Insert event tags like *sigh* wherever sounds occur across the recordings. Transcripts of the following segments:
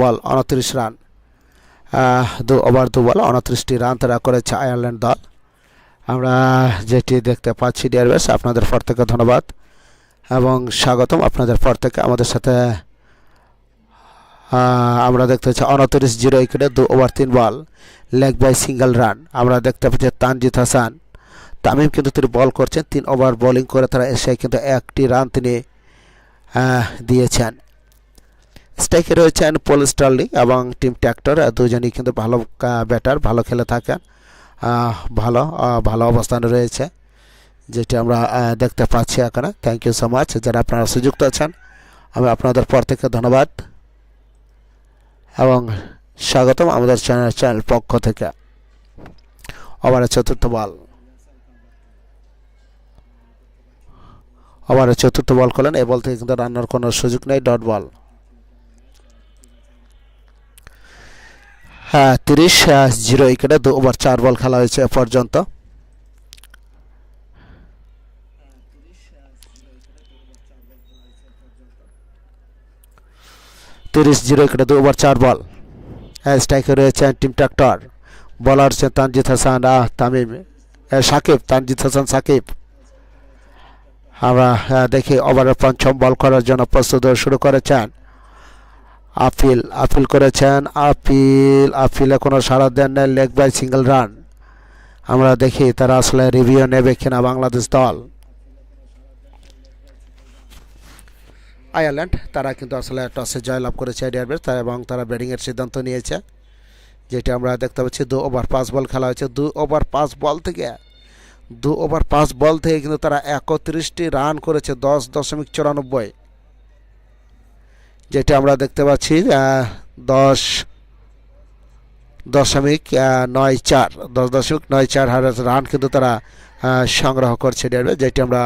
বল উনত্রিশ রান। দু ওভার দু বল উনত্রিশটি রান তারা করেছে আয়ারল্যান্ড দল। আমরা যেটি দেখতে পাচ্ছি, ডিয়ার বেস আপনাদের পর থেকে ধন্যবাদ। এবং স্বাগতম আপনাদের পর থেকে আমাদের সাথে আমরা দেখতে পাচ্ছি উনত্রিশ জিরো উইকেটে দু ওভার তিন ball, leg bye single run. আমরা দেখতে পাচ্ছি তানজিদ হাসান। তামিম কিন্তু তিনি বল করছেন, তিন ওভার বোলিং করে তারা এসে কিন্তু একটি রান তিনি দিয়েছেন। স্ট্রাইকে রয়েছেন পল স্টার্লিং এবং টিম ট্র্যাক্টর দুজনই কিন্তু ভালো ব্যাটার ভালো খেলে থাকেন। ভালো ভালো অবস্থানে রয়েছে, যেটি আমরা দেখতে পাচ্ছি এখানে। থ্যাংক ইউ সো মাচ যারা আপনারা সুযুক্ত আছেন, আমি আপনাদের পর থেকে ধন্যবাদ এবং স্বাগতম আমাদের চ্যানেল চ্যানেল পক্ষ থেকে। ওভারের চতুর্থ বল। ওভারের চতুর্থ বল করলেন এই বল থেকে কিন্তু রান্নার কোনো সুযোগ নেই ডট বল তিরিশ জিরো উইকেটে দু ওভার চার বল খেলা হয়েছে এ পর্যন্ত। তিরিশ জিরো উইকেটে দু ওভার চার বল। হ্যাঁ স্ট্রাইকে রয়েছেন টিম ট্রাক্টর। বলার হচ্ছেন তানজিদ হাসান আহ, তামিম সাকিব তানজিদ হাসান সাকিব। আমরা আহ, দেখি ওভারের পঞ্চম বল করার জন্য প্রস্তুত হয়ে শুরু করেছেন। আপিল আপিল করেছেন। আপিল আপিল এখনও সারা দেন নাই লেগ বাই সিঙ্গেল রান। আমরা দেখি তারা আসলে রিভিউ নেবে কিনা বাংলাদেশ দল। আয়ারল্যান্ড, তারা কিন্তু আসলে টসে জয়লাভ করেছে এডিয়ারবেস এবং তারা ব্যাটিংয়ের সিদ্ধান্ত নিয়েছে। যেটি আমরা দেখতে পাচ্ছি, দু ওভার পাঁচ বল খেলা হয়েছে। দু ওভার পাঁচ বল থেকে, দু ওভার পাঁচ বল থেকে কিন্তু তারা একত্রিশটি রান করেছে, দশ দশমিক চুরানব্বই। যেটা আমরা দেখতে পাচ্ছি দশ দশমিক নয় চার, দশ দশমিক নয় চার হাজার রান কিন্তু তারা সংগ্রহ করছে যেটি আমরা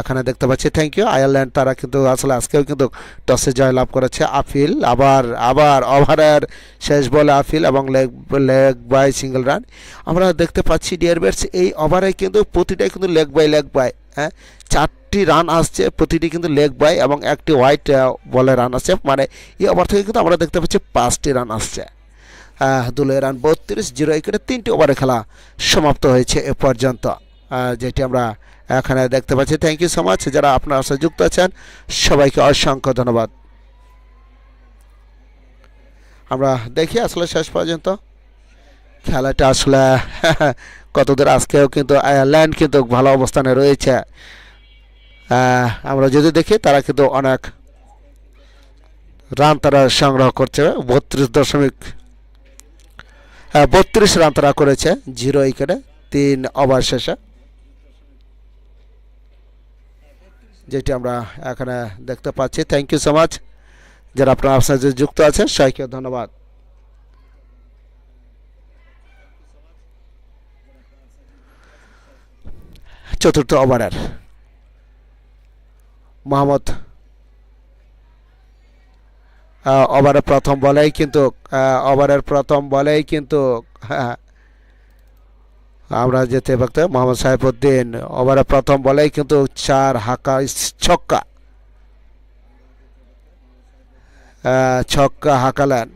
এখানে দেখতে পাচ্ছি। থ্যাংক ইউ আয়ারল্যান্ড তারা কিন্তু আসলে আজকেও কিন্তু টসে জয় লাভ করেছে। আফিল আবার আবার ওভারের শেষ বলে আফিল এবং leg leg bye single run আমরা দেখতে পাচ্ছি ডিয়ারবেটস এই ওভারে কিন্তু প্রতিটাই কিন্তু লেগ বাই লেগ বাই হ্যাঁ? চারটি রান আসছে, প্রতিটি কিন্তু লেগ বাই এবং একটি হোয়াইট বলে রান আসছে। মানে এই ওভার থেকে কিন্তু আমরা দেখতে পাচ্ছি পাঁচটি রান আসছে। দুলে রান বত্রিশ জিরো উইকেটে তিনটি ওভারে খেলা সমাপ্ত হয়েছে এ পর্যন্ত। যেটি আমরা এখানে দেখতে পাচ্ছি। থ্যাংক ইউ সো মাচ যারা আপনার সাথে যুক্ত আছেন, সবাইকে অসংখ্য ধন্যবাদ। আমরা দেখি আসলে শেষ পর্যন্ত। খেলাটা আসলে *laughs* কতদূর, আজকেও কিন্তু, আয়ারল্যান্ড কিন্তু ভালো অবস্থানে রয়েছে। আমরা যদি দেখি, তারা কিন্তু অনেক রান তারা সংগ্রহ করছে। বত্রিশ দশমিক বত্রিশ রান তারা করেছে জিরো উইকেটে, তিন ওভার শেষে। যেটি আমরা এখানে দেখতে পাচ্ছি। থ্যাংক ইউ সো মাচ যারা আপনার আপনার সাথে যুক্ত আছেন, সবাইকে ধন্যবাদ। চতুর্থ ওভারের মোহাম্মদ ওভারের প্রথম বলেই কিন্তু ওভারের প্রথম বলেই কিন্তু হ্যাঁ, আমরা যেতে পারতে মোহাম্মদ সাহেবউদ্দিন ওভারের প্রথম বলেই কিন্তু চার হাঁকা ছক্কা ছক্কা হাঁকালেন।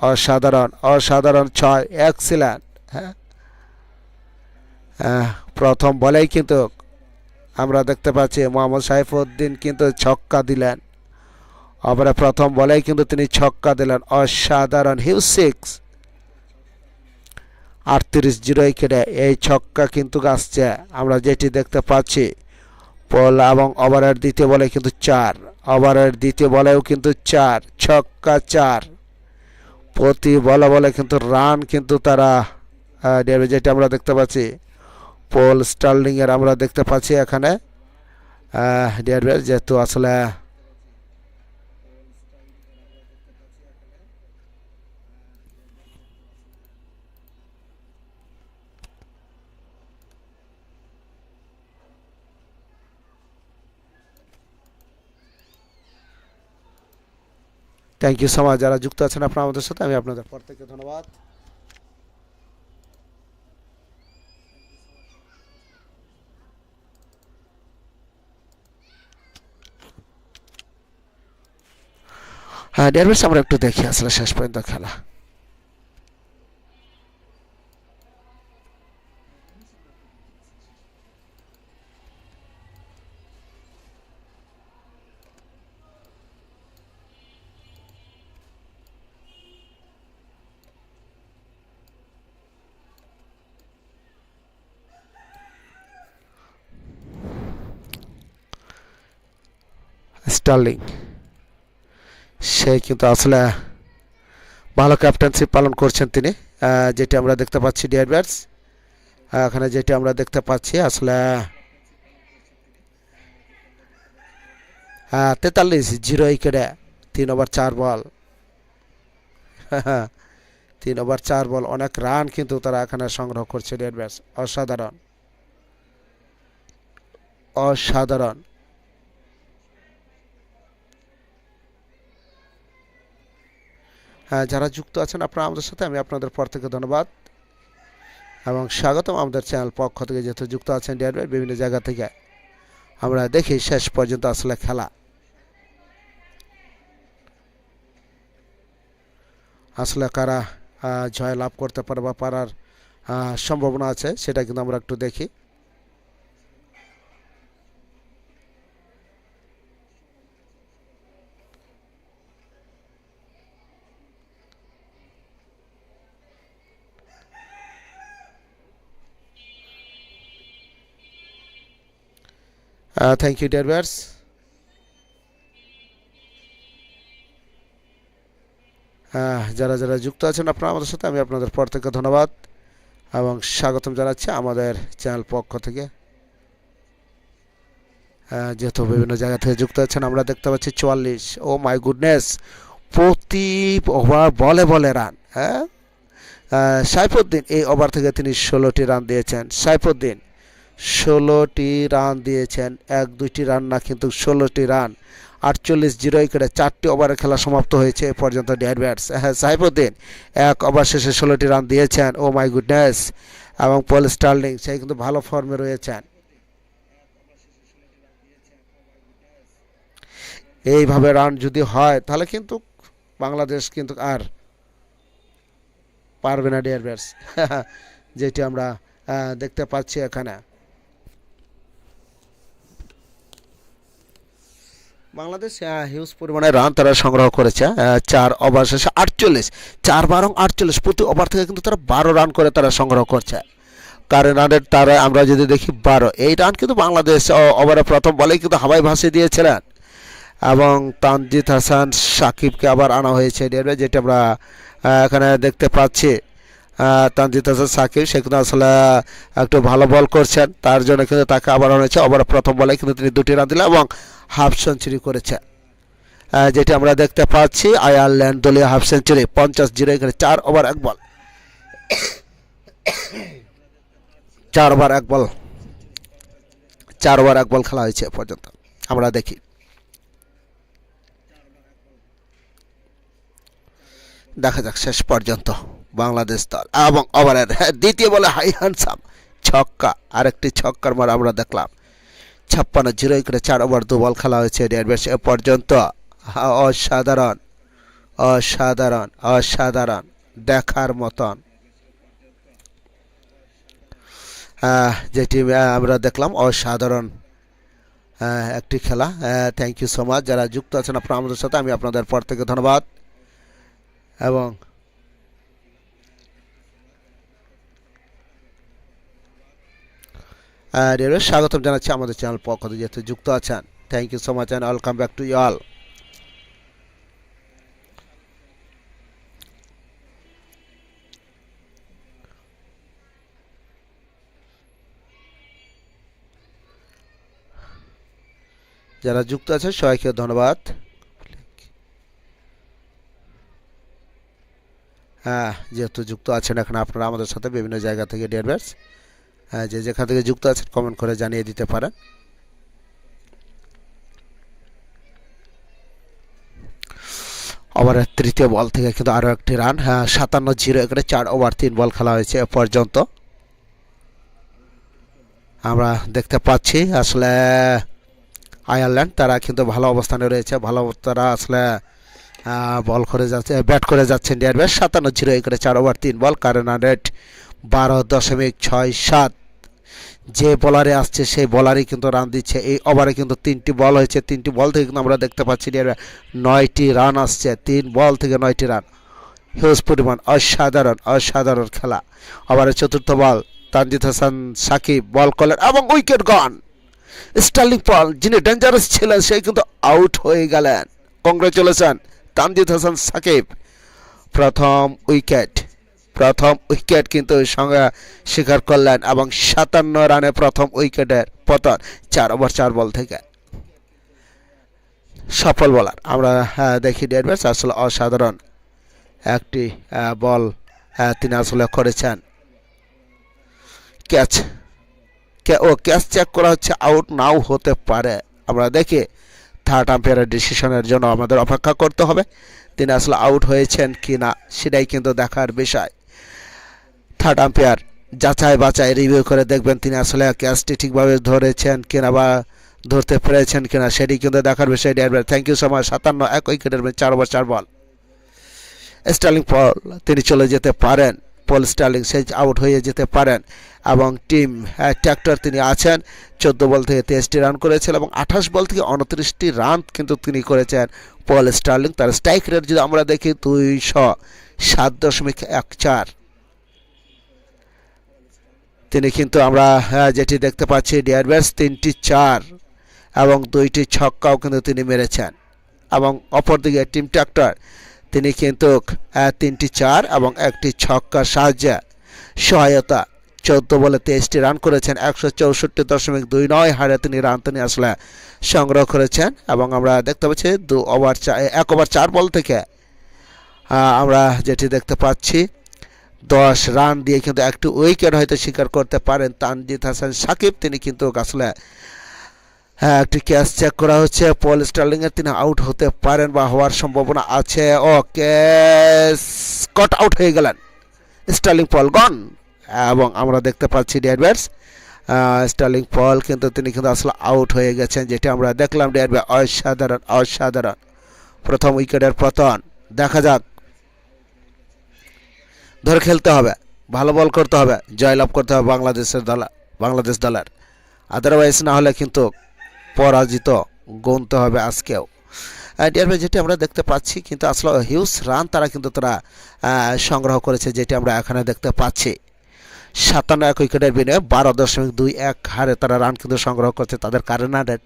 অসাধারণ অসাধারণ ছয় এক এক্সিলেন্ট হ্যাঁ প্রথম বলেই কিন্তু আমরা দেখতে পাচ্ছি মোহাম্মদ সাইফুদ্দিন কিন্তু ছক্কা দিলেন। ওভারে প্রথম বলেই কিন্তু তিনি ছক্কা দিলেন। অসাধারণ হিউ সিক্স। আটত্রিশ জিরো উইকেটে এই ছক্কা কিন্তু আসছে। আমরা যেটি দেখতে পাচ্ছি বল এবং ওভারের দ্বিতীয় বলে কিন্তু চার। ওভারের দ্বিতীয় বলেও কিন্তু চার, ছক্কা চার। প্রতি বলে বলে কিন্তু রান কিন্তু তারা যেটা আমরা দেখতে পাচ্ছি। পোল স্টার্লিংয়ের আমরা দেখতে পাচ্ছি এখানে। ডিয়ারবেল যেহেতু আসলে থ্যাংক ইউ সো মাচ যারা যুক্ত আছেন আপনারা আমাদের সাথে, আমি আপনাদের পর থেকে ধন্যবাদ। হ্যাঁ ডেয়ারবেস আমরা একটু দেখি আসলে শেষ পর্যন্ত খেলা। স্টার্লিং সে কিন্তু আসলে ভালো ক্যাপ্টেনশিপ পালন করছেন তিনি যেটি আমরা দেখতে পাচ্ছি ডিয়ার ব্যাটস এখানে যেটি আমরা দেখতে পাচ্ছি আসলে তেতাল্লিশ, জিরো উইকেটে তিন ওভার চার বল। *laughs* তিন ওভার চার বল, অনেক রান কিন্তু তারা এখানে সংগ্রহ করছে ডিয়ার ব্যাটস অসাধারণ। অসাধারণ। যারা যুক্ত আছেন আপনারা আমাদের সাথে, আমি আপনাদের পর থেকে ধন্যবাদ। এবং স্বাগতম আমাদের চ্যানেল পক্ষ থেকে, যেহেতু যুক্ত আছেন ডিয়ার বিভিন্ন জায়গা থেকে। আমরা দেখি শেষ পর্যন্ত আসলে খেলা। আসলে কারা জয় লাভ করতে পারে বা পারার সম্ভাবনা আছে, সেটা কিন্তু আমরা একটু দেখি। থ্যাংক ইউ ডিয়ার ভিউয়ার্স যারা যারা যুক্ত আছেন আপনারা আমাদের সাথে আমি আপনাদের পর থেকে ধন্যবাদ এবং স্বাগতম জানাচ্ছি আমাদের চ্যানেল পক্ষ থেকে। আহ, যেহেতু বিভিন্ন জায়গা থেকে যুক্ত আছেন আমরা দেখতে পাচ্ছি চুয়াল্লিশ। ও মাই গুডনেস প্রতি ওভার বলে বলে রান হ্যাঁ? সাইফুদ্দিন এই ওভার থেকে তিনি ষোলোটি রান দিয়েছেন। সাইফুদ্দিন ষোলোটি রান দিয়েছেন, এক, দুইটি রান না, কিন্তু ষোলোটি রান। আটচল্লিশ জিরো উইকেটে চারটি ওভারে খেলা সমাপ্ত হয়েছে এ পর্যন্ত ডেড ব্যাটস। হ্যাঁ সাইফুদ্দিন, এক ওভার শেষে ষোলোটি রান দিয়েছেন। Oh my goodness. এবং পল স্টার্লিং সে কিন্তু ভালো ফর্মে রয়েছেন। এইভাবে রান যদি হয়, তাহলে কিন্তু বাংলাদেশ কিন্তু আর পারবে না ডিয়ার ব্যাটস। *laughs* যেটি আমরা দেখতে পাচ্ছি এখানে। বাংলাদেশ হিউজ পরিমাণে রান তারা সংগ্রহ করেছে চার ওভার শেষে আটচল্লিশ। চার বারং আটচল্লিশ প্রতি ওভার থেকে কিন্তু তারা বারো রান করে তারা সংগ্রহ করছে। কারেন্ট রানের তারা আমরা যদি দেখি বারো এই রান কিন্তু বাংলাদেশ ওভারে প্রথম বলেই কিন্তু হাওয়াই ভাসিয়ে দিয়েছিলেন। এবং তানজিদ হাসান সাকিবকে আবার আনা হয়েছে ডেরবে যেটা আমরা এখানে দেখতে পাচ্ছি। আহ, তানজিদ হাসান সাকিব সে কিন্তু আসলে একটু ভালো বল করছেন তার জন্য কিন্তু তাকে আবার আনা হয়েছে ওভারে প্রথম বলে কিন্তু তিনি দুটি রান দিলেন এবং হাফ সেঞ্চুরি করেছে। যেটি আমরা দেখতে পাচ্ছি, আয়ারল্যান্ড দলীয় হাফ সেঞ্চুরি, পঞ্চাশ জিরো এখানে চার ওভার, এক বল। চার ওভার, এক বল। চার ওভার, এক বল খেলা হয়েছে পর্যন্ত। আমরা দেখি। দেখা যাক শেষ পর্যন্ত বাংলাদেশ দল এবং ওভারের দ্বিতীয় বলে হাই হ্যান্ডসাম ছক্কা। আরেকটি ছক্কার মার আমরা দেখলাম। ছাপ্পান্ন জিরো করে চার ওভার দু বল খেলা হয়েছে ডেয়ারবেস এ পর্যন্ত। অসাধারণ অসাধারণ অসাধারণ, দেখার মতন। যেটি আমরা দেখলাম অসাধারণ একটি খেলা। থ্যাংক ইউ সো মাচ যারা যুক্ত আছেন আপনারা আমাদের সাথে, আমি আপনাদের পর থেকে ধন্যবাদ। এবং রেডিও স্বাগতম জানাচ্ছি আমাদের চ্যানেল পক্ষ থেকে, যেহেতু যুক্ত আছেন। Thank you so much and welcome back to you যারা যুক্ত আছেন, সবাইকে ধন্যবাদ। হ্যাঁ যেহেতু যুক্ত আছেন এখন আপনারা আমাদের সাথে বিভিন্ন জায়গা থেকে ডিয়ারবার্স হ্যাঁ যে যেখান থেকে যুক্ত আছেন কমেন্ট করে জানিয়ে দিতে পারেন। ওভারের তৃতীয় বল থেকে কিন্তু আরও একটি রান। হ্যাঁ সাতান্ন জিরো এখানে চার ওভার, তিন বল খেলা হয়েছে এ পর্যন্ত। আমরা দেখতে পাচ্ছি, আসলে আয়ারল্যান্ড তারা কিন্তু ভালো অবস্থানে রয়েছে, ভালো তারা আসলে বল করে যাচ্ছে, ব্যাট করে যাচ্ছে ডিয়ার ব্যাট সাতান্ন জিরো করে চার ওভার, তিন বল, কারণ রেট বারো দশমিক ছয় সাত। যে বলারে আসছে, সেই বলারই কিন্তু রান দিচ্ছে। এই ওভারে কিন্তু তিনটি বল হয়েছে। তিনটি বল থেকে কিন্তু আমরা দেখতে পাচ্ছি নয়টি রান আসছে। তিন বল থেকে নয়টি রান হিউজ পরিমাণ, অসাধারণ অসাধারণ খেলা। ওভারের চতুর্থ বল তানজিদ হাসান সাকিব বল করলেন এবং উইকেট গন স্টার্লিং পল যিনি ডেঞ্জারাস ছিলেন সেই কিন্তু আউট হয়ে গেলেন। কংগ্রেচুলেশন তানজিদ হাসান সাকিব। প্রথম উইকেট প্রথম উইকেট কিন্তু সঙ্গে স্বীকার করলেন এবং সাতান্ন রানে প্রথম উইকেটের পতন চার ওভার চার বল থেকে। সফল বলার আমরা দেখি ডেডব্যাটস আসলে অসাধারণ একটি বল তিনি আসলে করেছেন। ক্যাচ ও ক্যাচ চেক করা হচ্ছে আউট নাও হতে পারে। আমরা দেখি থার্ড আম্পায়ারের ডিসিশনের জন্য আমাদের অপেক্ষা করতে হবে। তিনি আসলে আউট হয়েছেন কি না সেটাই কিন্তু দেখার বিষয়। Third umpire. যাচাই বাছাই রিভিউ করে দেখবেন তিনি আসলে ক্যাচটি ঠিকভাবে ধরেছেন কিনা বা ধরতে পেরেছেন কিনা, সেটি কিন্তু দেখার বিষয় dear thank you so much সাতান্ন এক উইকেটের চার ওভার চার বল স্টার্লিং পল তিনি চলে যেতে পারেন। পল স্টার্লিং সে আউট হয়ে যেতে পারেন। এবং টিম ট্র্যাক্টর তিনি আছেন। চোদ্দ বল থেকে তেইশটি রান করেছেন এবং আঠাশ বল থেকে উনত্রিশটি রান কিন্তু তিনি করেছেন। পল স্টার্লিং তার স্ট্রাইক রেট যদি আমরা দেখি, দুইশো সাত দশমিক এক চার। তিনি কিন্তু আমরা যেটি দেখতে পাচ্ছি ডিয়ার ডিয়ারব্যাটস তিনটি চার এবং দুইটি ছক্কাও কিন্তু তিনি মেরেছেন। এবং অপরদিকে টিম ট্র্যাক্টর তিনি কিন্তু তিনটি চার এবং একটি ছক্কার সাহায্যে সহায়তা, চোদ্দ বলে তেইশটি রান করেছেন, একশো চৌষট্টি দশমিক দুই নয় হারে তিনি রান তিনি আসলে সংগ্রহ করেছেন এবং আমরা দেখতে পাচ্ছি দু ওভার চা, এক ওভার চার বল থেকে আমরা যেটি দেখতে পাচ্ছি দশ রান দিয়ে কিন্তু একটি উইকেট হয়তো স্বীকার করতে পারেন তানজিদ হাসান সাকিব। তিনি কিন্তু আসলে হ্যাঁ একটি ক্যাচ চেক করা হচ্ছে। পল স্টার্লিংয়ের তিনি আউট হতে পারেন বা হওয়ার সম্ভাবনা আছে। ও কট আউট হয়ে গেলেন। Stirling Paul gone. এবং আমরা দেখতে পাচ্ছি ডিয়ারব্যাটস স্টার্লিং পল কিন্তু তিনি কিন্তু আসলে আউট হয়ে গেছেন, যেটি আমরা দেখলাম ডিয়ারব্যাট অসাধারণ অসাধারণ। প্রথম উইকেটের পতন। দেখা যাক। ধরে খেলতে হবে। ভালো বল করতে হবে, জয়লাভ করতে হবে বাংলাদেশের দল, বাংলাদেশ দলের। আদারওয়াইজ না হলে কিন্তু পরাজিত, গুনতে হবে আজকেও। ডিয়ার যেটি আমরা দেখতে পাচ্ছি কিন্তু আসলে হিউজ রান তারা কিন্তু তারা সংগ্রহ করেছে, যেটি আমরা এখানে দেখতে পাচ্ছি। সাতান্ন এক উইকেটের বিনিময়ে বারো দশমিক দুই এক হারে তারা রান কিন্তু সংগ্রহ করছে, তাদের কারেন্ট রেট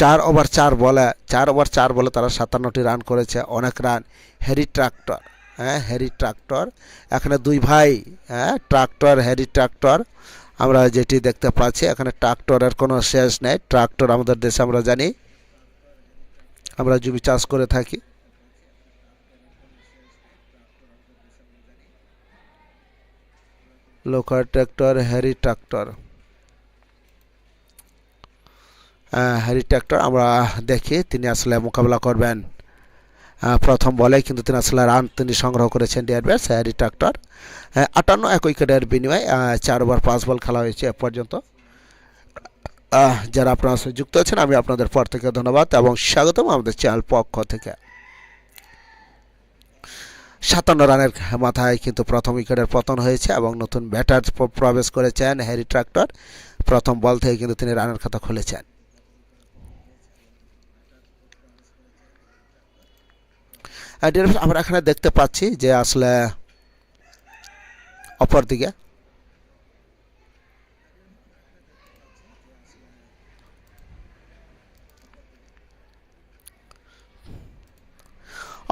চার ওভার চার বলে, চার ওভার চার বলে তারা সাতান্নটি রান করেছে, অনেক রান। হ্যারি ট্রাক্টর হ্যাঁ হ্যারি ট্রাক্টর। এখানে দুই ভাই হ্যাঁ ট্রাক্টর, হ্যারি ট্রাক্টর। আমরা যেটি দেখতে পাচ্ছি, এখানে ট্রাক্টরের কোনো শেষ নেই। ট্রাক্টর আমাদের দেশে আমরা জানি। আমরা জমি চাষ করে থাকি। লোকার ট্রাক্টর, হ্যারি ট্রাক্টর। আহ, হ্যারি ট্রাক্টর আমরা দেখি তিনি আসলে মোকাবেলা করবেন। প্রথম বলে কিন্তু তিনি আসলে রান তিনি সংগ্রহ করেছেন ডিয়ার হ্যারি ট্রাক্টর। আহ, আটান্ন এক উইকেটের বিনিময়ে চার ওভার পাঁচ বল খেলা হয়েছে এ পর্যন্ত। যারা আপনার যুক্ত আছেন আমি আপনাদের পর থেকে ধন্যবাদ এবং স্বাগতম আমাদের চ্যানেল পক্ষ থেকে। সাতান্ন রানের মাথায় কিন্তু প্রথম উইকেটের পতন হয়েছে এবং নতুন ব্যাটার প্রবেশ করেছেন হ্যারি ট্রাক্টর। প্রথম বল থেকে কিন্তু তিনি রানের খাতা খুলেছেন আর ডিয়ার friends, আমরা এখানে দেখতে পাচ্ছি যে আসলে অপরদিকে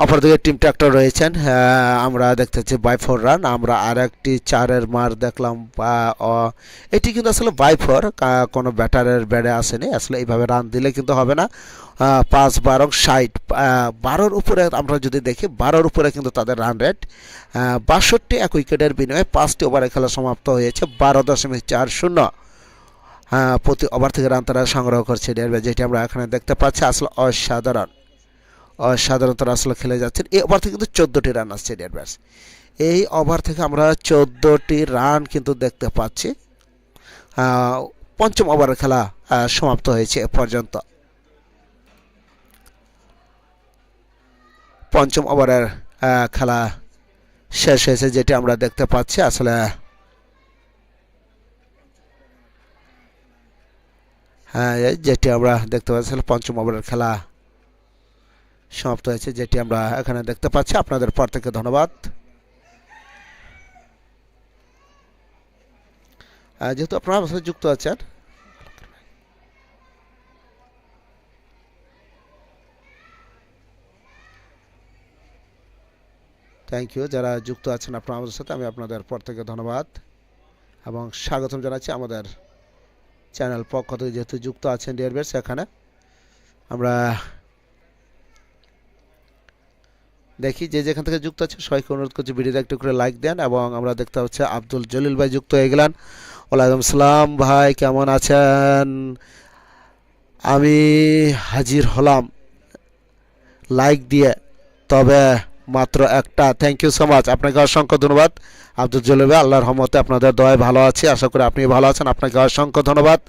অপরদিকে টিম ট্র্যাক্টর রয়েছেন। আমরা দেখতে পাচ্ছি বাই ফোর রান আমরা আর একটি চারের মার দেখলাম এটি কিন্তু আসলে বাই ফোর কোনো ব্যাটারের ব্যাডে আসেনি। আসলে এইভাবে রান দিলে কিন্তু হবে না। পাঁচ বারো ষাট বারোর উপরে আমরা যদি দেখি, বারোর উপরে কিন্তু তাদের রান রেট বাষট্টি এক উইকেটের বিনিময়ে পাঁচটি ওভারে খেলা সমাপ্ত হয়েছে, বারো দশমিক চার শূন্য। প্রতি ওভার থেকে রান তারা সংগ্রহ করছে। যেটি আমরা এখানে দেখতে পাচ্ছি, আসলে অসাধারণ। অসাধারণ তারা আসলে খেলে যাচ্ছেন। এই ওভার থেকে কিন্তু চোদ্দোটি রান আসছে ডেড ব্যাটস। এই ওভার থেকে আমরা চোদ্দোটি রান কিন্তু দেখতে পাচ্ছি। পঞ্চম ওভারের খেলা সমাপ্ত হয়েছে এ পর্যন্ত। পঞ্চম ওভারের খেলা শেষ হয়েছে যেটি আমরা দেখতে পাচ্ছি। আসলে হ্যাঁ যেটি আমরা দেখতে পাচ্ছি পঞ্চম ওভারের খেলা সমাপ্ত হয়েছে, যেটি আমরা এখানে দেখতে পাচ্ছি। আপনাদের পর থেকে ধন্যবাদ। যেহেতু আপনারা আমার সাথে যুক্ত আছেন থ্যাংক ইউ যারা যুক্ত আছেন আপনারা আমাদের সাথে, আমি আপনাদের পর থেকে ধন্যবাদ। এবং স্বাগতম জানাচ্ছি আমাদের চ্যানেল পক্ষ থেকে, যেহেতু যুক্ত আছেন ডিয়ার বেস এখানে। আমরা দেখি যে যেখান থেকে যুক্ত আছে সবাইকে অনুরোধ করছি ভিডিওতে একটু করে লাইক দেন এবং আমরা দেখতে পাচ্ছি আব্দুল জলিল ভাই যুক্ত হয়ে গেলেন। ওয়ালাইকুম সালাম ভাই কেমন আছেন? আমি হাজির হলাম। লাইক দিয়ে তবে মাত্র একটা। থ্যাংক ইউ সো মাচ আপনাকে অসংখ্য ধন্যবাদ। আব্দুল জলিল ভাই আল্লাহর রহমতে আপনাদের দয়ায় ভালো আছি। আশা করি আপনি ভালো আছেন। আপনাকে অসংখ্য ধন্যবাদ।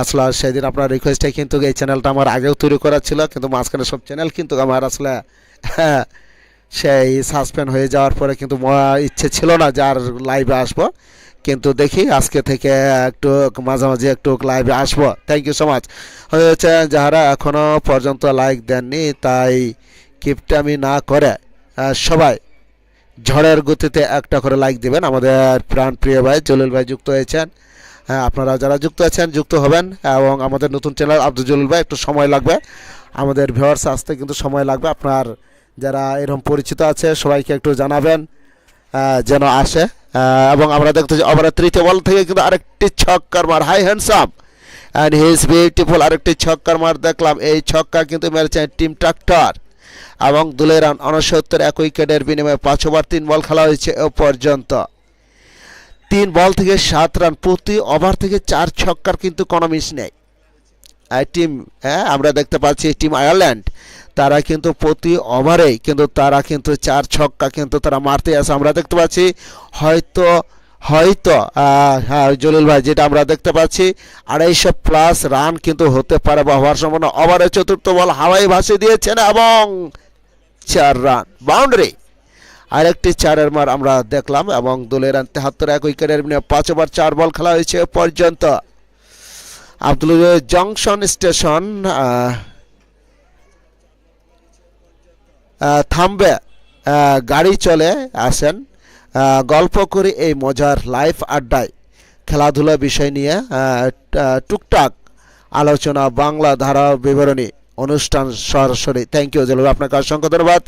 আসলে সেদিন আপনার রিকোয়েস্টে কিন্তু এই চ্যানেলটা আমার আগেও তৈরি করা ছিল কিন্তু মাঝখানে সব চ্যানেল কিন্তু আমার আসলে হ্যাঁ, সেই সাসপেন্ড হয়ে যাওয়ার পরে কিন্তু ইচ্ছে ছিল না যে আর লাইভে আসব। কিন্তু দেখি আজকে থেকে একটু মাঝামাঝি একটু লাইভে আসব। থ্যাংক ইউ সো মাচ হয়েছে যারা এখনও পর্যন্ত লাইক দেননি, তাই কিপটামি না করে সবাই ঝড়ের গতিতে একটা করে লাইক দিবেন। আমাদের প্রাণ প্রিয় ভাই জলিল ভাই যুক্ত হয়েছেন। হ্যাঁ আপনারা যারা যুক্ত আছেন, যুক্ত হবেন এবং আমাদের নতুন চ্যানেল আব্দুল জলিল ভাই, একটু সময় লাগবে। আমাদের ভিউয়ার্স আসতে কিন্তু সময় লাগবে। আপনার যারা এরকম পরিচিত আছে, সবাইকে একটু জানাবেন যেন আসে। এবং আমরা দেখতে ওভারের তৃতীয় বল থেকে কিন্তু আরেকটি ছক্কার মার। Hi handsome and he is beautiful আরেকটি ছক্কার মার দেখলাম। এই ছক্কা কিন্তু মেরেছেন টিম ট্রাক্টর। এবং দুলের রান উনসত্তর এক উইকেটের বিনিময়ে পাঁচ ওভার, তিন বল খেলা হয়েছে এ পর্যন্ত। তিন বল থেকে সাত রান, প্রতি ওভার থেকে চার ছক্কার কিন্তু কোনো মিস নেই। টিম হ্যাঁ আমরা দেখতে পাচ্ছি টিম আয়ারল্যান্ড। তারা কিন্তু প্রতি ওভারেই কিন্তু তারা কিন্তু চার ছক্কা কিন্তু তারা মারতে আসে। আমরা দেখতে পাচ্ছি হয়তো হয়তো হ্যাঁ জলিল ভাই, যেটা আমরা দেখতে পাচ্ছি, আড়াইশো প্লাস রান কিন্তু হতে পারে বা হওয়ার সম্ভাবনা। ওভারের চতুর্থ বল হাওয়াই ভাসিয়ে দিয়েছেন এবং চার রান বাউন্ডারি আরেকটি চারের মার আমরা দেখলাম এবং দলের রান তেহাত্তর এক উইকেটের পাঁচ ওভার চার বল খেলা হয়েছে পর্যন্ত। আব্দুল জংশন স্টেশন আহ, আহ, থামবে গাড়ি চলে আসেন। গল্প করি এই মজার লাইফ আড্ডায়। খেলাধুলা বিষয় নিয়ে টুকটাক আলোচনা, বাংলা ধারা বিবরণী, অনুষ্ঠান সরাসরি। থ্যাংক ইউ জলু আপনাকে অসংখ্য ধন্যবাদ।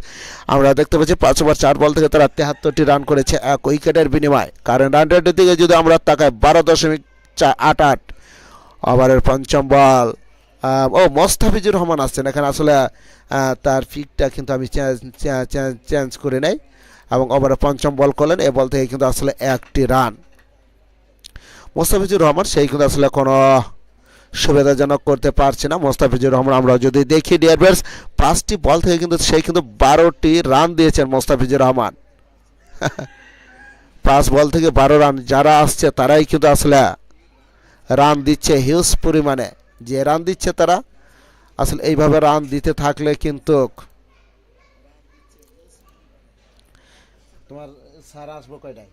আমরা দেখতে পাচ্ছি পাঁচ ওভার চার বল থেকে তারা তেহাত্তরটি রান করেছে এক উইকেটের বিনিময়ে। কারণ রান রেটের দিকে যদি আমরা তাকাই, বারো দশমিক চা- আট আট ওভারের পঞ্চম বল। ও মোস্তাফিজুর রহমান আসছেন এখানে। আসলে তার ফিকটা কিন্তু আমি চেঞ্জ করে নেই। এবং ওভারে পঞ্চম বল করলেন এ বল থেকে কিন্তু আসলে একটি রান মোস্তাফিজুর রহমান, সেই কিন্তু আসলে কোনো সুবিধাজনক করতে পারছে না। মোস্তাফিজুর রহমান, আমরা যদি দেখি ডিয়ার বেয়ার্স পাঁচটি বল থেকে কিন্তু সেই কিন্তু বারোটি রান দিয়েছেন মোস্তাফিজুর রহমান। *laughs* পাঁচ বল থেকে বারো রান যারা আসছে, তারাই কিন্তু আসলে রান দিচ্ছে হিউজ পরিমাণে। যে রান দিচ্ছে তারা আসলে এইভাবে রান দিতে থাকলে কিন্তু তোমার স্যার আসব কয়টায়?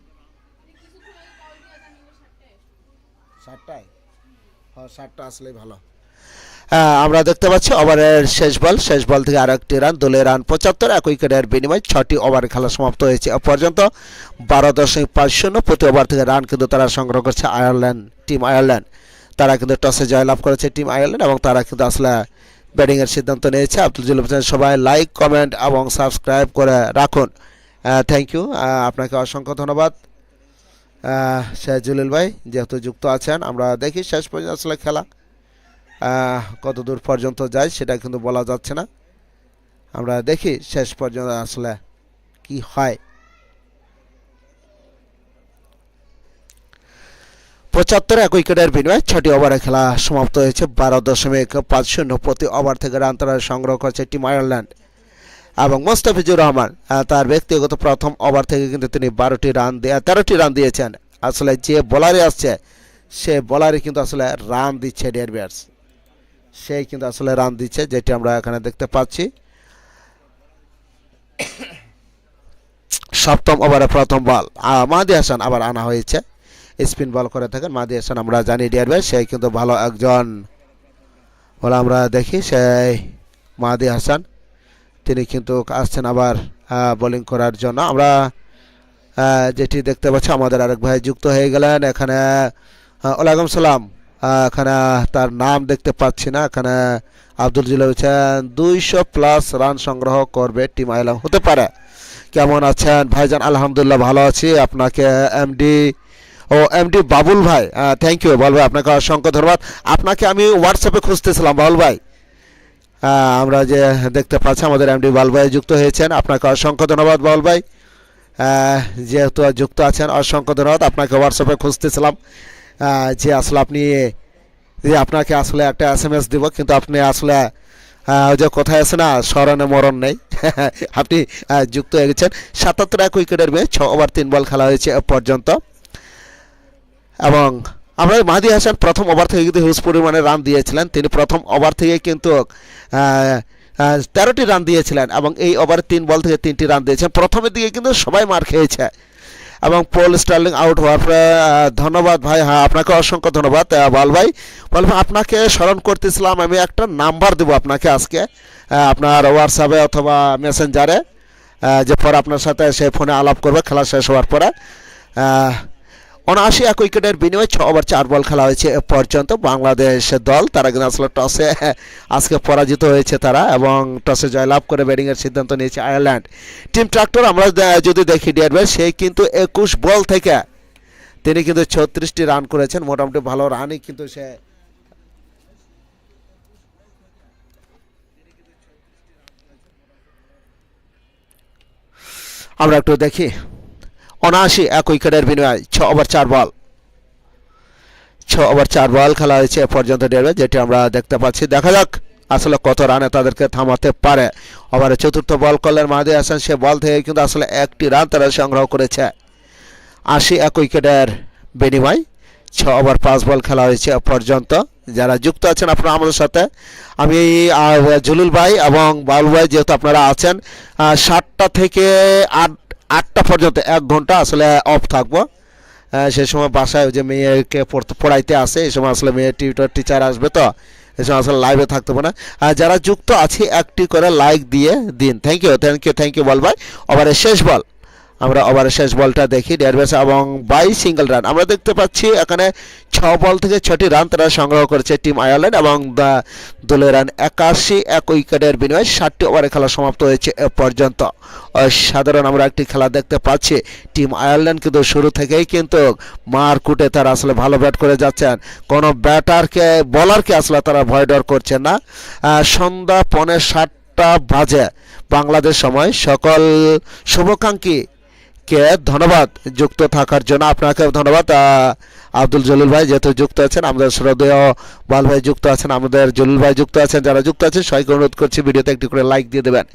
সাতটায়? হ্যাঁ সাতটা আসলেই ভালো। হ্যাঁ আমরা দেখতে পাচ্ছি ওভারের শেষ বল। শেষ বল থেকে আরেকটি রান দলের রান পঁচাত্তর এক উইকেটের বিনিময়ে ছটি ওভার খেলা সমাপ্ত হয়েছে। এ পর্যন্ত বারো দশমিক পাঁচ শূন্য প্রতি ওভার থেকে রান কিন্তু তারা সংগ্রহ করছে আয়ারল্যান্ড টিম আয়ারল্যান্ড। তারা কিন্তু টসে জয়লাভ করেছে টিম আয়ারল্যান্ড এবং তারা কিন্তু আসলে ব্যাটিংয়ের সিদ্ধান্ত নিয়েছে। আব্দুল জলিল হোসেন সবাই লাইক, কমেন্ট এবং সাবস্ক্রাইব করে রাখুন। থ্যাংক ইউ আপনাকে অসংখ্য ধন্যবাদ। শেখ জলিল ভাই, যেহেতু যুক্ত আছেন, আমরা দেখি শেষ পর্যন্ত আসলে খেলা কত দূর পর্যন্ত যায় সেটা কিন্তু বলা যাচ্ছে না। আমরা দেখি শেষ পর্যন্ত আসলে কি হয়। পঁচাত্তর এক উইকেটের বিনিময়ে ছটি ওভারে খেলা সমাপ্ত হয়েছে। বারো দশমিক পাঁচ শূন্য প্রতি ওভার থেকে রান তারা সংগ্রহ করেছে টিম আয়ারল্যান্ড এবং মোস্তাফিজুর রহমান তার ব্যক্তিগত প্রথম ওভার থেকে কিন্তু তিনি বারোটি রান দিয়ে তেরোটি রান দিয়েছেন। আসলে যে বোলারে আসছে, সে বোলারে কিন্তু আসলে রান দিচ্ছে ডিয়ার বিয়ার্স সেই কিন্তু আসলে রান দিচ্ছে, যেটি আমরা এখানে দেখতে পাচ্ছি। সপ্তম ওভারে প্রথম বল। মাহাদি হাসান আবার আনা হয়েছে। স্পিন বল করে থাকেন। মাহাদি হাসান আমরা জানি ডিয়ার ভাই সে কিন্তু ভালো একজন। বলে আমরা দেখি সেই মাহাদি হাসান তিনি কিন্তু আসছেন আবার বোলিং করার জন্য। আমরা যেটি দেখতে পাচ্ছি আমাদের আরেক ভাই যুক্ত হয়ে গেলেন। এখানে আহ, ওয়ালাইকুম সালাম। এখানে তার নাম দেখতে পাচ্ছি না। এখানে আব্দুল জিলা বলছেন দুইশো প্লাস রান সংগ্রহ করবে টিম আইলাম। হতে পারে। কেমন আছেন? ভাইজান আলহামদুলিল্লাহ ভালো আছি। আপনাকে এমডি ও এমডি বাবুল ভাই থ্যাংক ইউ বাবুল ভাই, আপনাকে অসংখ্য ধন্যবাদ। আপনাকে আমি হোয়াটসঅ্যাপে খুঁজতেছিলাম, বাবুল ভাই। আমরা যে দেখতে পাচ্ছি, আমাদের এমডি বাবুল ভাই যুক্ত হয়েছেন, আপনাকে অসংখ্য ধন্যবাদ, বাবুল ভাই। যেহেতু যুক্ত আছেন, অসংখ্য ধন্যবাদ, আপনাকে হোয়াটসঅ্যাপে খুঁজতেছিলাম। যে আসলে আপনি, যে আপনাকে আসলে একটা এস এম এস দিব, কিন্তু আপনি আসলে ওই যে কোথায় আছে না, স্মরণে মরণ নেই। *laughs* আপনি যুক্ত হয়ে গেছেন। সাতাত্তর এক উইকেটের ম্যাচ ছ ওভার, তিন বল খেলা হয়েছে পর্যন্ত। এবং আমরা মাহাদি হাসান প্রথম ওভার থেকে কিন্তু হিউজ পরিমাণে রান দিয়েছিলেন। তিনি প্রথম ওভার থেকে কিন্তু তেরোটি রান দিয়েছিলেন এবং এই ওভারে তিন বল থেকে তিনটি রান দিয়েছেন। প্রথমের দিকে কিন্তু সবাই মার খেয়েছে। এবং পোল স্টার্লিং আউট হওয়ার পরে ধন্যবাদ ভাই। হ্যাঁ আপনাকে অসংখ্য ধন্যবাদ বল ভাই। বল ভাই, আপনাকে স্মরণ করতেছিলাম, আমি একটা নাম্বার দেবো আপনাকে আজকে আপনার হোয়াটসঅ্যাপে অথবা মেসেঞ্জারে যে পরে আপনার সাথে সে ফোনে আলাপ করবে, খেলা শেষ হওয়ার পরে। উনআশি এক উইকেটের বিনিময়ে ছ ওভার চার বল খেলা হয়েছে এ পর্যন্ত। বাংলাদেশ দল তারা কিন্তু আসলে টসে। আজকে পরাজিত হয়েছে তারা এবং টসে জয়লাভ করে ব্যাটিংয়ের সিদ্ধান্ত নিয়েছে আয়ারল্যান্ড। টিম ট্রাক্টর আমরা যদি দেখি ডিয়ার ভাই সে কিন্তু একুশ বল থেকে তিনি কিন্তু ছত্রিশটি রান করেছেন। মোটামুটি ভালো রানই কিন্তু সে। আমরা একটু দেখি। উনআশি এক উইকেটের বিনিময়ে ছ ওভার, চার বল। ছ ওভার, চার বল খেলা হয়েছে এ পর্যন্ত ডেরবে যেটি আমরা দেখতে পাচ্ছি। দেখা যাক আসলে কত রানে তাদেরকে থামাতে পারে। ওভারে চতুর্থ বল করলেন মাহাদি হাসান, সে বল থেকে কিন্তু আসলে একটি রান তারা সংগ্রহ করেছে। আশি এক উইকেটের বিনিময় ছ ওভার, পাঁচ বল খেলা হয়েছে পর্যন্ত। যারা যুক্ত আছেন আপনারা আমাদের সাথে, আমি জুলুল ভাই এবং বাবুল ভাই যেহেতু আপনারা আছেন সাতটা থেকে আট আটটা পর্যন্ত, এক ঘণ্টা আসলে অফ থাকব। সে সময় বাসায় যে মেয়েকে পড়তে- পড়াইতে আসে এই সময় আসলে মেয়ে টিউটার টিচার আসবে তো এই সময় আসলে লাইভে থাকতে না। আর যারা যুক্ত আছে, একটি করে লাইক দিয়ে দিন। Thank you thank you thank you বল ভাই। আবার শেষ বল। আমরা ওভারের শেষ বলটা দেখি। ডেয়ারবেস এবং বাই সিঙ্গেল রান। আমরা দেখতে পাচ্ছি এখানে ছ বল থেকে ছটি রান তারা সংগ্রহ করেছে টিম আয়ারল্যান্ড এবং দা- দলের রান একাশি, এক উইকেটের বিনিময়ে ষাটটি ওভারে খেলা সমাপ্ত হয়েছে এ পর্যন্ত। সাধারণ আমরা একটি খেলা দেখতে পাচ্ছি। টিম আয়ারল্যান্ড কিন্তু শুরু থেকেই কিন্তু মার কুটে তারা আসলে ভালো ব্যাট করে যাচ্ছেন। কোনো ব্যাটারকে, বলারকে আসলে তারা ভয় ডর করছেন না। সন্ধ্যা পৌনে সাতটা বাজে। বাংলাদেশ সময়। সকল শুভকাঙ্ক্ষী কে ধন্যবাদ যুক্ত থাকার জন্য। আপনাকে ধন্যবাদ। আব্দুল জলিল ভাই যেহেতু যুক্ত আছেন, আমাদের শ্রদ্ধেয় বাল ভাই যুক্ত আছেন, আমাদের জলিল ভাই যুক্ত আছেন, যারা যুক্ত আছেন, সবাইকে অনুরোধ করছি ভিডিওতে একটি করে লাইক দিয়ে দেবেন।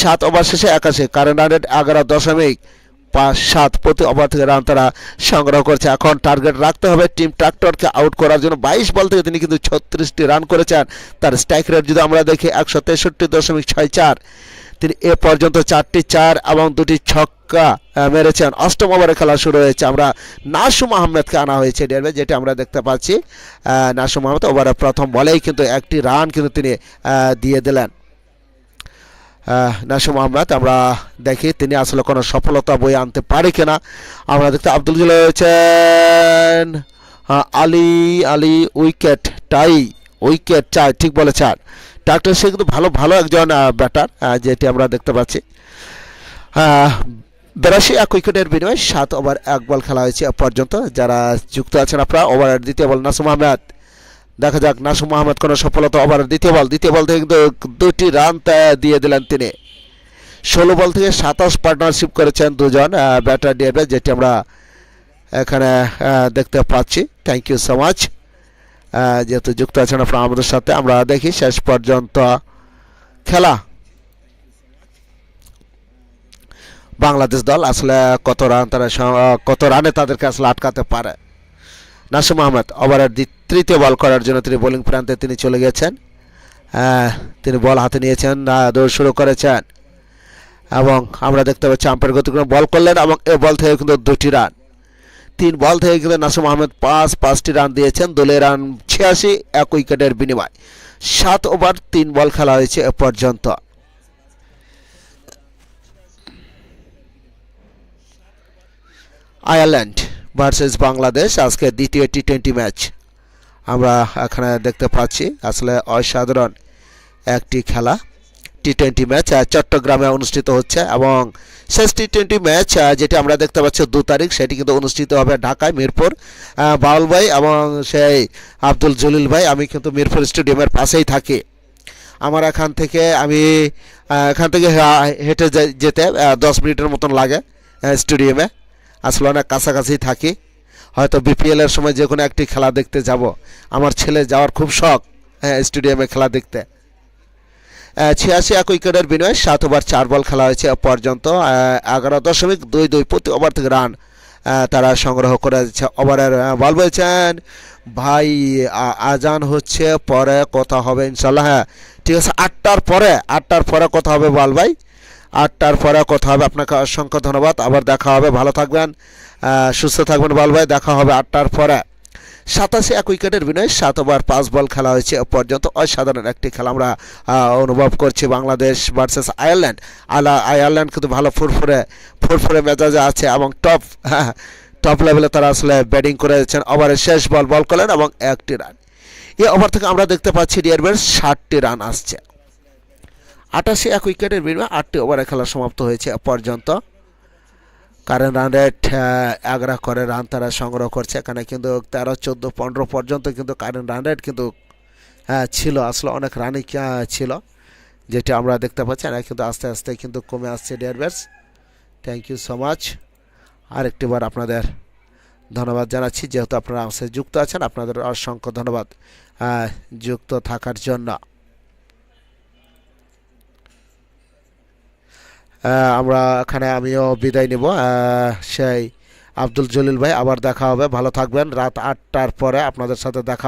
সাত ওভার শেষে একাশে কারেন্ট রান রেট এগারো দশমিক পাঁচ সাত প্রতি ওভার থেকে রান তারা সংগ্রহ করছে। এখন টার্গেট রাখতে হবে টিম ট্রাক্টরকে আউট করার জন্য। বাইশ বল থেকে তিনি কিন্তু ছত্রিশটি রান করেছেন। তার স্ট্রাইক রেট যদি আমরা দেখি, একশো তেষট্টি দশমিক ছয় চার। তিনি এ পর্যন্ত চারটি চার এবং দুটি ছক্কা মেরেছেন। অষ্টম ওভারে খেলা শুরু হয়েছে। আমরা নাসুম আহমেদকে আনা হয়েছে ডেরবে যেটা আমরা দেখতে পাচ্ছি। নাসুম আহমেদ ওভারে প্রথম বলেই কিন্তু একটি রান কিন্তু তিনি দিয়ে দিলেন। নাসুম আহমেদ, আমরা দেখি তিনি আসলে কোনো সফলতা বই আনতে পারে কিনা। আমরা দেখতে আব্দুল জুল রয়েছেন। Ali Ali, wicket, tie, wicket চার, ঠিক বলেছেন। ডাক্তার সে কিন্তু ভালো ভালো একজন ব্যাটার যেটি আমরা দেখতে পাচ্ছি। বিরাশি এক উইকেটের বিনিময়ে সাত ওভার, এক বল খেলা হয়েছে পর্যন্ত। যারা যুক্ত আছেন আপনারা, ওভারের দ্বিতীয় বল নাসুম আহমেদ। দেখা যাক, নাসুম আহমেদ কোনো সফলতা, ওভারের দ্বিতীয় বল। দ্বিতীয় বল থেকে কিন্তু দুটি রান দিয়ে দিলেন তিনি। ষোলো বল থেকে সাতাশ পার্টনারশিপ করেছেন দুজন ব্যাটার ডিএবে যেটি আমরা এখানে দেখতে পাচ্ছি। থ্যাংক ইউ সো মাচ যেহেতু যুক্ত আছেন আপনারা আমাদের সাথে, আমরা দেখি শেষ পর্যন্ত খেলা। বাংলাদেশ দল আসলে কত রান তারা কত রানে তাদেরকে আসলে আটকাতে পারে। নাসিম আহমেদ, ওভারের তৃতীয় বল করার জন্য তিনি বোলিং প্রান্তে তিনি চলে গেছেন। তিনি বল হাতে নিয়েছেন দৌড় শুরু করেছেন। এবং আমরা দেখতে পাচ্ছি, আম্পায়ার গতিক্রম বল করলেন এবং এ বল থেকে কিন্তু দুটি রান। তিন বল থেকে কিন্তু নাসিম আহমেদ পাঁচ, পাঁচটি রান দিয়েছেন। দলের রান ছিয়াশি, এক উইকেটের বিনিময়। সাত ওভার, তিন বল খেলা হয়েছে এ পর্যন্ত। আয়ারল্যান্ড ভার্সেস বাংলাদেশ, আজকে দ্বিতীয় টি টোয়েন্টি ম্যাচ। আমরা এখানে দেখতে পাচ্ছি, আসলে অসাধারণ একটি খেলা। টি টোয়েন্টি ম্যাচ চট্টগ্রামে অনুষ্ঠিত হচ্ছে এবং শেষ টি টোয়েন্টি ম্যাচ যেটি আমরা দেখতে পাচ্ছি দু তারিখ, সেটি কিন্তু অনুষ্ঠিত হবে ঢাকায় মিরপুর বাউল ভাই এবং সেই আব্দুল জলিল ভাই। আমি কিন্তু মিরপুর স্টেডিয়ামের পাশেই থাকি। আমার এখান থেকে আমি এখান থেকে হেঁটে যেতে দশ মিনিটের মতন লাগে স্টেডিয়ামে। আসলে অনেক কাছাকাছি থাকি। হয়তো বিপিএল এর সময় যে কোনো একটি খেলা দেখতে যাব। আমার ছেলে যাওয়ার খুব শখ হ্যাঁ স্টেডিয়ামে খেলা দেখতে। ছিয়াশি এক উইকেটের বিনিময়ে সাত ওভার চার বল খেলা হয়েছে পর্যন্ত। এগারো দশমিক দুই দুই প্রতি ওভার থেকে রান তারা সংগ্রহ করেছে ওভারের বল বলছেন, ভাই আজান হচ্ছে, পরে কথা হবে ইনশাল্লাহ হ্যাঁ ঠিক আছে, আটটার পরে আটটার পরে কথা হবে বল ভাই। আটটার পরে কথা হবে। আপনাকে অসংখ্য ধন্যবাদ। আবার দেখা হবে। ভালো থাকবেন। সুস্থ থাকবেন বল ভাই। দেখা হবে আটটার পরে। সাতাশে এক উইকেটের বিনয় সাত ওভার, পাঁচ বল খেলা হয়েছে পর্যন্ত। অসাধারণ একটি খেলা আমরা অনুভব করছি বাংলাদেশ ভার্সেস আয়ারল্যান্ড। আলা, আয়ারল্যান্ড কিন্তু ভালো ফুরফুরে ফুরফুরে মেজাজে আছে এবং টপ *laughs* টপ লেভেলে তারা আসলে ব্যাটিং করেছেন। ওভারের শেষ বল বল করলেন এবং একটি রান। এই ওভার থেকে আমরা দেখতে পাচ্ছি ডিয়ারবের ষাটটি রান আসছে। আটাশি এক উইকেটের বিনিময়ে আটটি ওভারে খেলা সমাপ্ত হয়েছে পর্যন্ত। কারেন্ট রান রেট এগারো করে রান তারা সংগ্রহ করছে। এখানে কিন্তু তেরো, চোদ্দ, পনেরো পর্যন্ত কিন্তু কারেন্ট রান রেট কিন্তু ছিল। আসলে অনেক রানই ছিল, যেটি আমরা দেখতে পাচ্ছি। আর কিন্তু আস্তে আস্তে কিন্তু কমে আসছে ডিয়ারবেস থ্যাংক ইউ সো মাচ আরেকটিবার আপনাদের ধন্যবাদ জানাচ্ছি। যেহেতু আপনারা আমার যুক্ত আছেন, আপনাদের অসংখ্য ধন্যবাদ যুক্ত থাকার জন্য। আমরা এখানে আমিও বিদায় নেব। সেই আব্দুল জলিল ভাই, আবার দেখা হবে। ভালো থাকবেন। রাত আটটার পরে আপনাদের সাথে দেখা